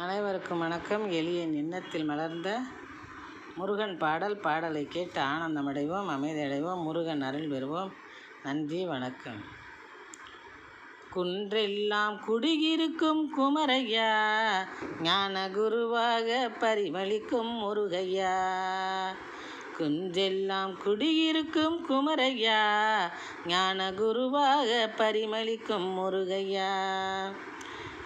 அனைவருக்கும் வணக்கம். எளிய எண்ணத்தில் மலர்ந்த முருகன் பாடல் பாடலை கேட்டு ஆனந்தமடைவோம் அமைதியடைவோம் முருகன் அருள் பெறுவோம். நன்றி வணக்கம். குன்றெல்லாம் குடியிருக்கும் குமரையா ஞான குருவாக பரிமளிக்கும் முருகையா. குன்றெல்லாம் குடியிருக்கும் குமரையா ஞான குருவாக பரிமளிக்கும் முருகையா.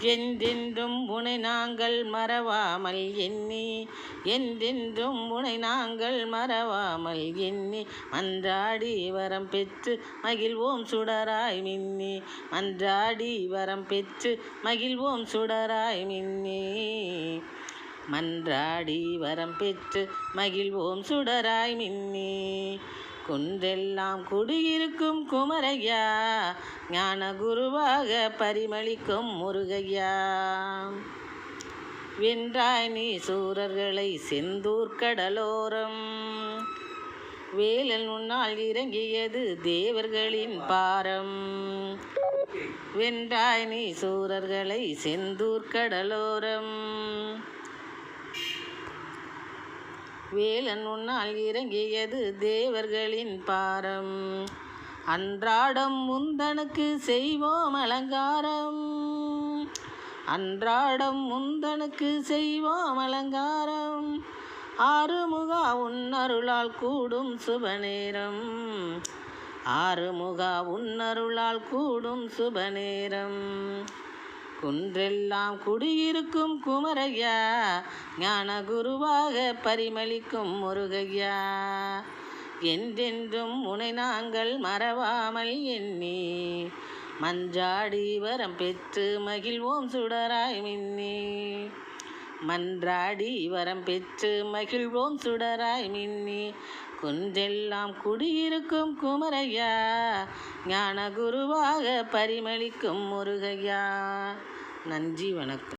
என்றென்றும் உனை நாங்கள் மறவாமல் எண்ணி என்றென்றும் உனை நாங்கள் மறவாமல் எண்ணி மன்றாடி வரம் பெற்று மகிழ்வோம் சுடராய் மின்னி மன்றாடி வரம் பெற்று மகிழ்வோம் சுடராய் மின்னி. மன்றாடி வரம் பெற்று மகிழ்வோம் சுடராய் மின்னி. குன்றெல்லாம் குடியிருக்கும் குமரையா ஞான குருவாக பரிமளிக்கும் முருகையா. வென்றாய் நீ சூரர்களை செந்தூர் கடலோரம். வேலன் உன்னால் இறங்கியது தேவர்களின் பாரம். வென்றாய் நீ சூரர்களை செந்தூர் கடலோரம். வேலன் உன்னால் இறங்கியது தேவர்களின் பாரம். அன்றாடம் முந்தனுக்கு செய்வோம் அலங்காரம். அன்றாடம் முந்தனுக்கு செய்வோம் அலங்காரம். ஆறுமுகா உன்னருளால் கூடும் சுபநேரம். ஆறுமுகா உன்னருளால் கூடும் சுபநேரம். குன்றெல்லாம் குடியிருக்கும் குமரையா ஞான குருவாக பரிமளிக்கும் முருகையா. என்றென்றும் உனை நாங்கள் மறவாமல் எண்ணி மஞ்சாடி வரம் பெற்று மகிழ்வோம் சுடராய் மின்னி. மன்றாடி வரம் பெற்று மகிழ்வோம் சுடராய் மின்னி. குன்றெல்லாம் குடியிருக்கும் குமரையா. ஞான குருவாக பரிமளிக்கும் முருகையா. நன்றி வணக்கம்.